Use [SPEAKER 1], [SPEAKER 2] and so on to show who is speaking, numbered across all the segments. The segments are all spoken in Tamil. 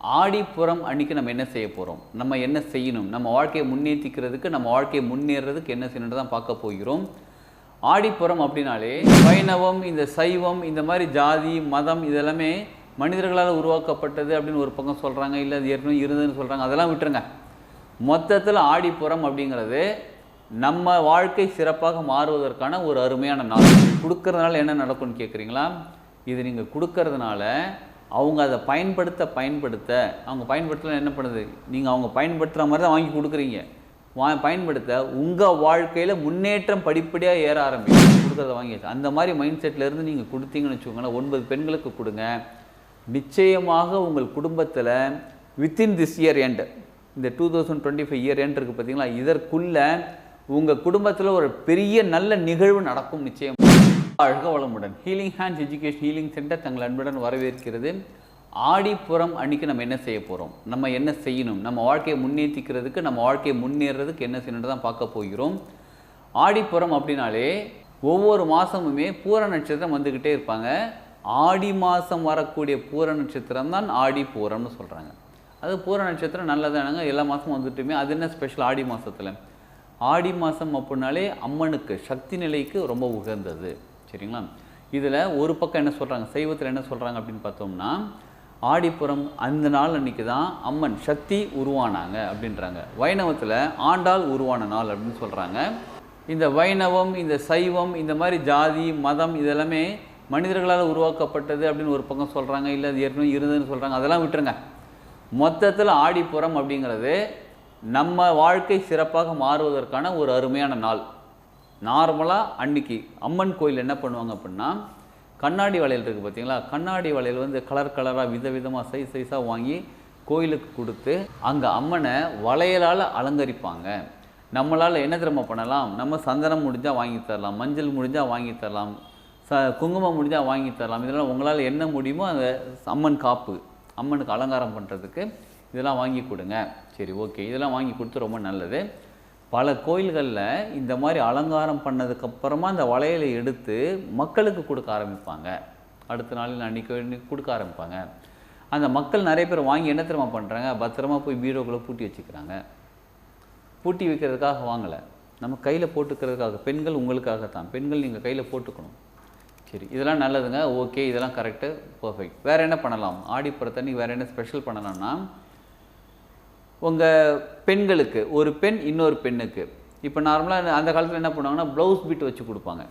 [SPEAKER 1] ஆடிப்புறம் அன்னைக்கு நம்ம என்ன செய்ய போகிறோம் நம்ம என்ன செய்யணும்? நம்ம வாழ்க்கையை முன்னேற்றிக்கிறதுக்கு நம்ம வாழ்க்கையை முன்னேறதுக்கு என்ன செய்யணும்னு தான் பார்க்க போகிறோம். ஆடிப்புறம் அப்படின்னாலே வைணவம் இந்த சைவம் இந்த மாதிரி ஜாதி மதம் இதெல்லாமே மனிதர்களால் உருவாக்கப்பட்டது அப்படின்னு ஒரு பக்கம் சொல்கிறாங்க இல்லை அது ஏற்கனவே இருந்ததுன்னு சொல்கிறாங்க அதெல்லாம் விட்டுருங்க. மொத்தத்தில் ஆடிப்புறம் அப்படிங்கிறது நம்ம வாழ்க்கை சிறப்பாக மாறுவதற்கான ஒரு அருமையான நாள். கொடுக்கறதுனால என்ன நடக்கும்னு கேட்குறீங்களா இது நீங்கள் கொடுக்கறதுனால அவங்க அதை பயன்படுத்த பயன்படுத்த. அவங்க பயன்படுத்தலாம் என்ன பண்ணுது? நீங்கள் அவங்க பயன்படுத்துகிற மாதிரி தான் வாங்கி கொடுக்குறீங்க. வா பயன்படுத்த உங்கள் வாழ்க்கையில் முன்னேற்றம் படிப்படியாக ஏற ஆரம்பிக்கும் கொடுக்குறத வாங்கியாச்சு. அந்த மாதிரி மைண்ட் செட்லேருந்து நீங்கள் கொடுத்தீங்கன்னு வச்சுக்கோங்களேன் ஒன்பது பெண்களுக்கு கொடுங்க. நிச்சயமாக உங்கள் குடும்பத்தில் வித்தின் திஸ் இயர் எண்டு இந்த two thousand twenty five year end இருக்குது பார்த்தீங்களா இதற்குள்ளே உங்கள் குடும்பத்தில் ஒரு பெரிய நல்ல நிகழ்வு நடக்கும் நிச்சயம். அழக வளமுடன் healing hands education healing centre தங்கள் அன்புடன் வரவேற்கிறது. ஆடிப்புறம் அன்னைக்கு நம்ம என்ன செய்ய போகிறோம் நம்ம என்ன செய்யணும்? நம்ம வாழ்க்கையை முன்னேற்றிக்கிறதுக்கு நம்ம வாழ்க்கையை முன்னேறதுக்கு என்ன செய்யணும்னு தான் பார்க்க போகிறோம். ஆடிப்புறம் அப்படின்னாலே ஒவ்வொரு மாதமுமே பூர நட்சத்திரம் வந்துக்கிட்டே இருப்பாங்க. ஆடி மாதம் வரக்கூடிய பூர நட்சத்திரம் தான் ஆடி பூரம்னு சொல்கிறாங்க அது பூர நட்சத்திரம் நல்லதானுங்க எல்லா மாதமும் வந்துட்டுமே அது என்ன ஸ்பெஷல் ஆடி மாதத்தில் ஆடி மாதம் அப்படின்னாலே அம்மனுக்கு சக்தி நிலைக்கு ரொம்ப உகந்தது. சரிங்களா? இதில் ஒரு பக்கம் என்ன சொல்கிறாங்க சைவத்தில் என்ன சொல்கிறாங்க அப்படின்னு பார்த்தோம்னா ஆடிப்புறம் அந்த நாள் அன்னைக்கு தான் அம்மன் சக்தி உருவானாங்க அப்படின்றாங்க. வைணவத்தில் ஆண்டாள் உருவான நாள் அப்படின்னு சொல்கிறாங்க இந்த வைணவம் இந்த சைவம் இந்த மாதிரி ஜாதி மதம் இதெல்லாமே மனிதர்களால் உருவாக்கப்பட்டது அப்படின்னு ஒரு பக்கம் சொல்கிறாங்க இல்லை அது ஏற்கனவே இருந்ததுன்னு சொல்கிறாங்க அதெல்லாம் விட்டுருங்க. மொத்தத்தில் ஆடிப்புறம் அப்படிங்கிறது நம்ம வாழ்க்கை சிறப்பாக மாறுவதற்கான ஒரு அருமையான நாள். நார்மலாக அன்னைக்கு அம்மன் கோயில் என்ன பண்ணுவாங்க அப்படின்னா கண்ணாடி வளையல் இருக்குது பார்த்தீங்களா கண்ணாடி வளையல் வந்து கலர் கலராக விதவிதமாக சைஸ் சைஸாக வாங்கி கோயிலுக்கு கொடுத்து அங்கே அம்மனை வளையலால் அலங்கரிப்பாங்க. நம்மளால் என்ன திரும்ப பண்ணலாம்? நம்ம சந்தனம் முடிஞ்சால் வாங்கி தரலாம் மஞ்சள் முடிஞ்சால் வாங்கி தரலாம் ச குங்குமம் முடிஞ்சால் வாங்கி தரலாம். இதெல்லாம் உங்களால் என்ன முடியுமோ அந்த அம்மன் காப்பு அம்மனுக்கு அலங்காரம் பண்ணுறதுக்கு இதெல்லாம் வாங்கி கொடுங்க. சரி ஓகே இதெல்லாம் வாங்கி கொடுத்து ரொம்ப நல்லது. பல கோயில்களில் இந்த மாதிரி அலங்காரம் பண்ணதுக்கப்புறமா அந்த வளையலை எடுத்து மக்களுக்கு கொடுக்க ஆரம்பிப்பாங்க. அடுத்த நாளில் அன்றைக்கி கொடுக்க ஆரம்பிப்பாங்க. அந்த மக்கள் நிறைய பேர் வாங்கி என்ன தெரியுமா பண்ணுறாங்க பத்திரமா போய் பீரோக்குள்ளே பூட்டி வச்சுக்கிறாங்க. பூட்டி வைக்கிறதுக்காக வாங்கலை. நம்ம கையில் போட்டுக்கிறதுக்காக பெண்கள் உங்களுக்காக தான் பெண்கள் நீங்கள் கையில் போட்டுக்கணும். சரி இதெல்லாம் நல்லதுங்க. ஓகே இதெல்லாம் கரெக்டு பர்ஃபெக்ட் வேறு என்ன பண்ணலாம்? ஆடிப்புறத்தன்னைக்கு வேறு என்ன ஸ்பெஷல் பண்ணலாம்னா உங்கள் பெண்களுக்கு ஒரு பெண் இன்னொரு பெண்ணுக்கு. இப்போ நார்மலாக அந்த காலத்தில் என்ன பண்ணுவாங்கன்னா ப்ளவுஸ் பீட் வச்சு கொடுப்பாங்க.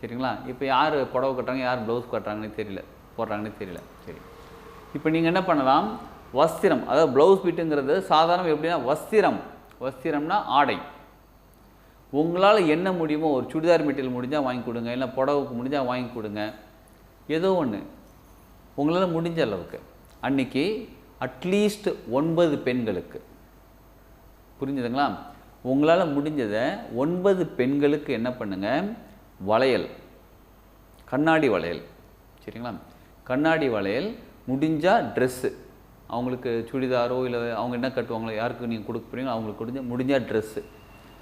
[SPEAKER 1] சரிங்களா? இப்போ யார் புடவை கட்டுறாங்க யார் ப்ளவுஸ் கட்டுறாங்கன்னு தெரியல. போடுறாங்கன்னு தெரியல. சரி. இப்போ நீங்கள் என்ன பண்ணலாம்? வஸ்திரம். அதாவது ப்ளவுஸ் பீட்டுங்கிறது சாதாரணம் எப்படின்னா வஸ்திரம். வஸ்திரம்னா ஆடை. உங்களால் என்ன முடியுமோ ஒரு சுடிதார் மெட்டீரியல் முடிஞ்சால் வாங்கி கொடுங்க இல்லை புடவுக்கு முடிஞ்சால் வாங்கி கொடுங்க. ஏதோ ஒன்று உங்களால் முடிஞ்ச அளவுக்கு. அன்னைக்கு அட்லீஸ்ட் ஒன்பது பெண்களுக்கு. புரிஞ்சுதுங்களா? உங்களால் முடிஞ்சதை ஒன்பது பெண்களுக்கு என்ன பண்ணுங்கள் வளையல். கண்ணாடி வளையல். சரிங்களா? கண்ணாடி வளையல் முடிஞ்சால் ட்ரெஸ்ஸு அவங்களுக்கு சுடிதாரோ இல்லை அவங்க என்ன கட்டுவாங்களோ யாருக்கு நீங்கள் கொடுக்க போகிறீங்களோ அவங்களுக்கு முடிஞ்ச முடிஞ்சால் ட்ரெஸ்ஸு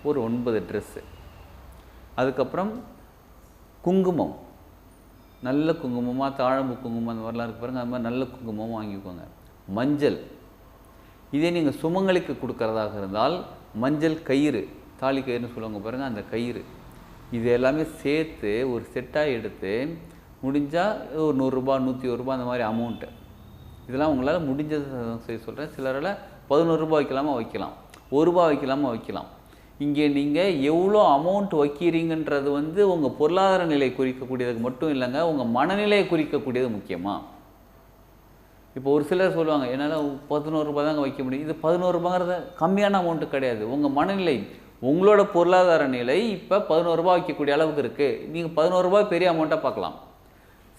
[SPEAKER 1] ஒரு ஒன்பது ட்ரெஸ்ஸு அதுக்கப்புறம் குங்குமம். நல்ல குங்குமமாக தாழம்பு குங்குமம் அந்த மாதிரிலாம் இருக்கு பாருங்கள் அது மாதிரி நல்ல குங்குமம் வாங்கிக்கோங்க. மஞ்சள். இதே நீங்கள் சுமங்கலிக்கு கொடுக்கறதாக இருந்தால் மஞ்சள் கயிறு தாலி கயிறுன்னு சொல்லுவாங்க பாருங்கள் அந்த கயிறு. இது எல்லாமே சேர்த்து ஒரு செட்டாக எடுத்து முடிஞ்சால் ஒரு நூறுரூபா நூற்றி ஒரு ரூபா அந்த மாதிரி அமௌண்ட்டு இதெல்லாம் உங்களால் முடிஞ்சதை செய்ய சொல்கிறேன் சிலரால் பதினோரு ரூபாய் வைக்கலாமா வைக்கலாம். ஒரு ரூபா வைக்கலாமா வைக்கலாம். இங்கே நீங்கள் எவ்வளோ அமௌண்ட் வைக்கிறீங்கன்றது வந்து உங்கள் பொருளாதார நிலை குறிக்கக்கூடியதுக்கு மட்டும் இல்லைங்க உங்கள் மனநிலையை குறிக்கக்கூடியது முக்கியமாக இப்போ ஒரு சிலர் சொல்லுவாங்க என்னால் பதினோரு ரூபாய் தாங்க வைக்க முடியும். இது பதினோரு ரூபாங்கிறத கம்மியான அமௌண்ட்டு கிடையாது. உங்கள் மனநிலை உங்களோட பொருளாதார நிலை இப்போ பதினோரு ரூபா வைக்கக்கூடிய அளவுக்கு இருக்குது நீங்கள் பதினோரு ரூபாய் பெரிய அமௌண்ட்டாக பார்க்கலாம்.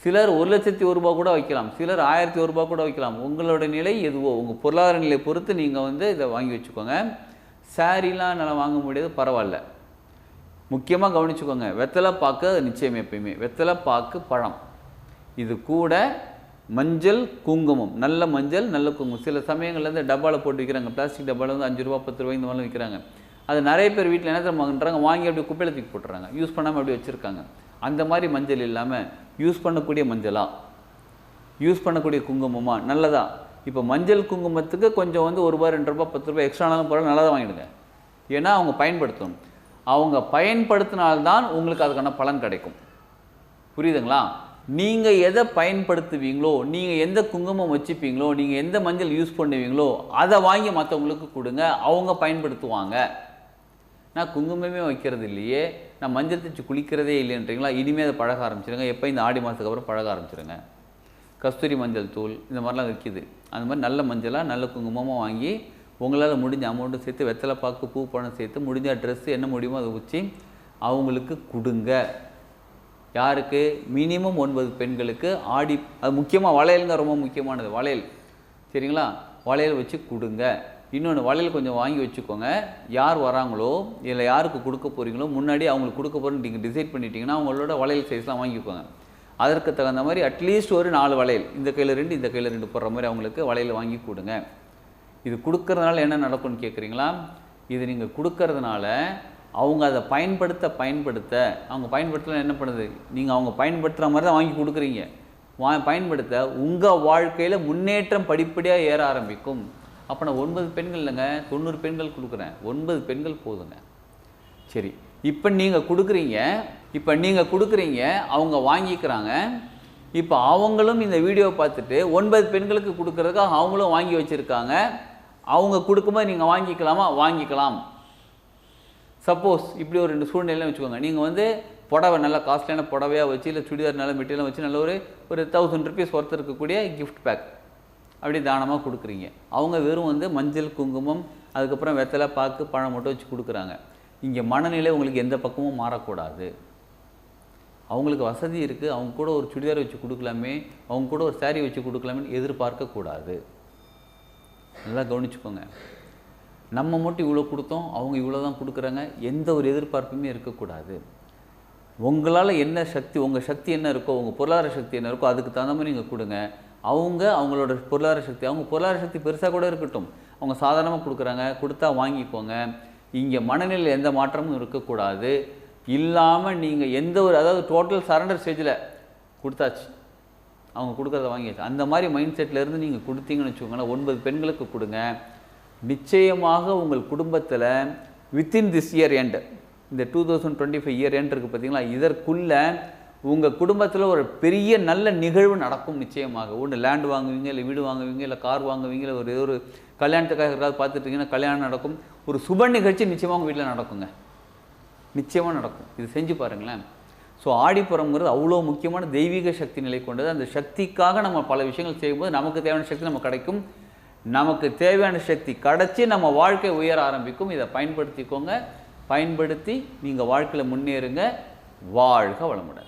[SPEAKER 1] சிலர் ஒரு லட்சத்தி ஒரு ரூபா கூட வைக்கலாம். சிலர் ஆயிரத்தி ஒரு ரூபா கூட வைக்கலாம். உங்களோட நிலை எதுவோ உங்கள் பொருளாதார நிலை பொறுத்து நீங்கள் வந்து இதை வாங்கி வச்சுக்கோங்க. சாரீலாம் என்னால் வாங்க முடியாது பரவாயில்ல. முக்கியமாக கவனிச்சுக்கோங்க வெத்தலை பாக்கு அது நிச்சயம் எப்பயுமே. வெத்தலை பாக்கு பழம். இது கூட மஞ்சள் குங்குமம். நல்ல மஞ்சள் நல்ல குங்குமம். சில சமயங்களில் இருந்து டப்பாவில் போட்டு விற்கிறாங்க பிளாஸ்டிக் டப்பாவில் வந்து அஞ்சு ரூபா பத்து ரூபாய் இந்த மாதிரிலாம் விற்கிறாங்க அது நிறைய பேர் வீட்டில் என்ன தரமாகன்றாங்க வாங்கி அப்படியே குப்பையில் தூக்கி போட்டுறாங்க. யூஸ் பண்ணாமல் அப்படியே வச்சுருக்காங்க. அந்த மாதிரி மஞ்சள் இல்லாமல் யூஸ் பண்ணக்கூடிய மஞ்சளா? யூஸ் பண்ணக்கூடிய குங்குமமா? நல்லதா? இப்போ மஞ்சள் குங்குமத்துக்கு கொஞ்சம் வந்து ஒரு ரூபாய் ரெண்டு ரூபா பத்து ரூபாய் எக்ஸ்ட்ரானாலும் பரவாயில்ல நல்லா வாங்கிடுங்க. ஏன்னா அவங்க பயன்படுத்தணும். அவங்க பயன்படுத்தினால்தான் உங்களுக்கு அதுக்கான பலன் கிடைக்கும். புரியுதுங்களா? நீங்கள் எதை பயன்படுத்துவீங்களோ நீங்கள் எந்த குங்குமம் வச்சுப்பீங்களோ நீங்கள் எந்த மஞ்சள் யூஸ் பண்ணுவீங்களோ அதை வாங்கி மற்றவங்களுக்கு கொடுங்க அவங்க பயன்படுத்துவாங்க. நான் குங்குமமே வைக்கிறது இல்லையே நான் மஞ்சள் தச்சு குளிக்கிறதே இல்லைன்றீங்களா? இனிமேல் அதை பழக ஆரம்பிச்சிருங்க. எப்போ இந்த ஆடி மாதத்துக்கு அப்புறம் பழக ஆரம்பிச்சிருங்க. கஸ்தூரி மஞ்சள் தூள் இந்த மாதிரிலாம் விற்கிது அந்த மாதிரி நல்ல மஞ்சளாக நல்ல குங்குமமாக வாங்கி உங்களால் முடிஞ்ச அமௌண்ட்டும் சேர்த்து வெத்தலை பாக்கு பூ பணம் சேர்த்து முடிஞ்ச ட்ரெஸ்ஸு என்ன முடியுமோ அதை வச்சு அவங்களுக்கு கொடுங்க. யாருக்கு? மினிமம் ஒன்பது பெண்களுக்கு ஆடி அது முக்கியமாக வளையலுங்க ரொம்ப முக்கியமானது வளையல். சரிங்களா? வளையல் வச்சு கொடுங்க. இன்னொன்று வளையல் கொஞ்சம் வாங்கி வச்சுக்கோங்க. யார் வராங்களோ இல்லை யாருக்கு கொடுக்க போகிறீங்களோ முன்னாடி அவங்களுக்கு கொடுக்க போகிறேன்னு நீங்கள் டிசைட் பண்ணிட்டீங்கன்னா அவங்களோட வளையல் சைஸ்லாம் வாங்கிக்கோங்க. அதற்கு தகுந்த மாதிரி அட்லீஸ்ட் ஒரு நாலு வளையல். இந்த கையில் ரெண்டு இந்த கையில் ரெண்டு போடுற மாதிரி அவங்களுக்கு வளையல் வாங்கி கொடுங்க. இது கொடுக்கறதுனால என்ன நடக்கும்னு கேட்குறீங்களா இது நீங்கள் கொடுக்கறதுனால அவங்க அதை பயன்படுத்த பயன்படுத்த. அவங்க பயன்படுத்தலாம் என்ன பண்ணுது? நீங்கள் அவங்க பயன்படுத்துகிற மாதிரி தான் வாங்கி கொடுக்குறீங்க. வா பயன்படுத்த உங்கள் வாழ்க்கையில் முன்னேற்றம் படிப்படியாக ஏற ஆரம்பிக்கும். அப்போ நான் ஒன்பது பெண்கள் இல்லைங்க தொண்ணூறு பெண்கள் கொடுக்குறேன். ஒன்பது பெண்கள் போதுங்க. சரி இப்போ நீங்கள் கொடுக்குறீங்க இப்போ நீங்கள் கொடுக்குறீங்க அவங்க வாங்கிக்கிறாங்க. இப்போ அவங்களும் இந்த வீடியோ பார்த்துட்டு ஒன்பது பெண்களுக்கு கொடுக்குறதுக்காக அவங்களும் வாங்கி வச்சுருக்காங்க. அவங்க கொடுக்கும்போது நீங்கள் வாங்கிக்கலாமா? வாங்கிக்கலாம். சப்போஸ் இப்படி ஒரு ரெண்டு சூழ்நிலைன்னு வச்சுக்கோங்க. நீங்கள் வந்து புடவை நல்லா காஸ்ட்லியான புடவையாக வச்சு இல்லை சுடிதார் நல்ல மெட்டீரியலாக வச்சு நல்ல ஒரு ஒரு தௌசண்ட் ருபீஸ் ஒர்த் இருக்கக்கூடிய கிஃப்ட் பேக் அப்படி தானமாக கொடுக்குறீங்க. அவங்க வெறும் வந்து மஞ்சள் குங்குமம் அதுக்கப்புறம் வெத்தலை பாக்கு பழம் மட்டும் வச்சு கொடுக்குறாங்க. இங்கே மனநிலை உங்களுக்கு எந்த பக்கமும் மாறக்கூடாது. அவங்களுக்கு வசதி இருக்குது அவங்க கூட ஒரு சுடிதார் வச்சு கொடுக்கலாமே அவங்க கூட ஒரு சேரீ வச்சு கொடுக்கலாமேன்னு எதிர்பார்க்கக்கூடாது. நல்லா கவனிச்சுக்கோங்க. நம்ம மட்டும் இவ்வளோ கொடுத்தோம் அவங்க இவ்வளோ தான் கொடுக்குறாங்க எந்த ஒரு எதிர்பார்ப்புமே இருக்கக்கூடாது. உங்களால் என்ன சக்தி உங்கள் சக்தி என்ன இருக்கோ உங்கள் பொருளாதார சக்தி என்ன இருக்கோ அதுக்கு தகுந்த மாதிரி நீங்கள் கொடுங்க. அவங்க அவங்களோட பொருளாதார சக்தி அவங்க பொருளாதார சக்தி பெருசாக கூட இருக்கட்டும். அவங்க சாதாரணமாக கொடுக்குறாங்க கொடுத்தா வாங்கிக்கோங்க. இங்கே மனநிலையில் எந்த மாற்றமும் இருக்கக்கூடாது. இல்லாமல் நீங்கள் எந்த ஒரு அதாவது டோட்டல் சரண்டர் ஸ்டேஜில் கொடுத்தாச்சு. அவங்க கொடுக்குறத வாங்கியாச்சு. அந்த மாதிரி மைண்ட் செட்டில் இருந்து நீங்கள் கொடுத்தீங்கன்னு வச்சுக்கோங்களேன் ஒன்பது பெண்களுக்கு கொடுங்க. நிச்சயமாக உங்கள் குடும்பத்தில் வித்தின் திஸ் இயர் எண்டு இந்த two thousand twenty five year end இருக்குது பார்த்தீங்களா இதற்குள்ளே உங்கள் குடும்பத்தில் ஒரு பெரிய நல்ல நிகழ்வு நடக்கும் நிச்சயமாக. ஒன்று லேண்ட் வாங்குவீங்க இல்லை வீடு வாங்குவீங்க இல்லை கார் வாங்குவீங்க இல்லை ஒரு ஏதோ ஒரு கல்யாணத்துக்காக யாராவது பார்த்துட்டு கல்யாணம் நடக்கும். ஒரு சுப நிகழ்ச்சி நிச்சயமாக உங்கள் வீட்டில் நடக்குங்க. நிச்சயமாக நடக்கும். இது செஞ்சு பாருங்களேன். ஸோ ஆடிப்புறம்ங்கிறது அவ்வளோ முக்கியமான தெய்வீக சக்தி நிலை கொண்டது. அந்த சக்திக்காக நம்ம பல விஷயங்கள் செய்யும்போது நமக்கு தேவையான சக்தி நமக்கு கிடைக்கும். நமக்கு தேவையான சக்தி கிடச்சி நம்ம வாழ்க்கை உயர ஆரம்பிக்கும். இதை பயன்படுத்திக்கோங்க. பயன்படுத்தி நீங்கள் வாழ்க்கையில் முன்னேறுங்க. வாழ்க வளமுடன்.